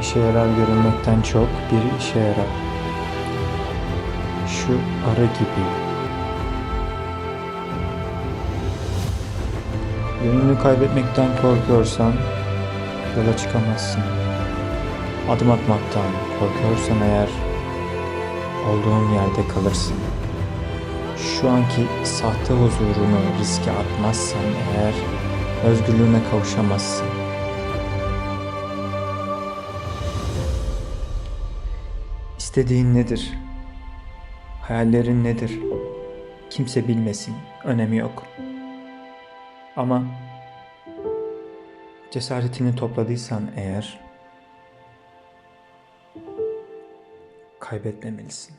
işe yarar görünmekten çok bir işe yarar. Şu arı gibi. Yönünü kaybetmekten korkuyorsan yola çıkamazsın. Adım atmaktan korkuyorsan eğer olduğun yerde kalırsın. Şu anki sahte huzurunu riske atmazsan eğer özgürlüğüne kavuşamazsın. İstediğin nedir? Hayallerin nedir? Kimse bilmesin, önemi yok. Ama cesaretini topladıysan eğer kaybetmemelisin.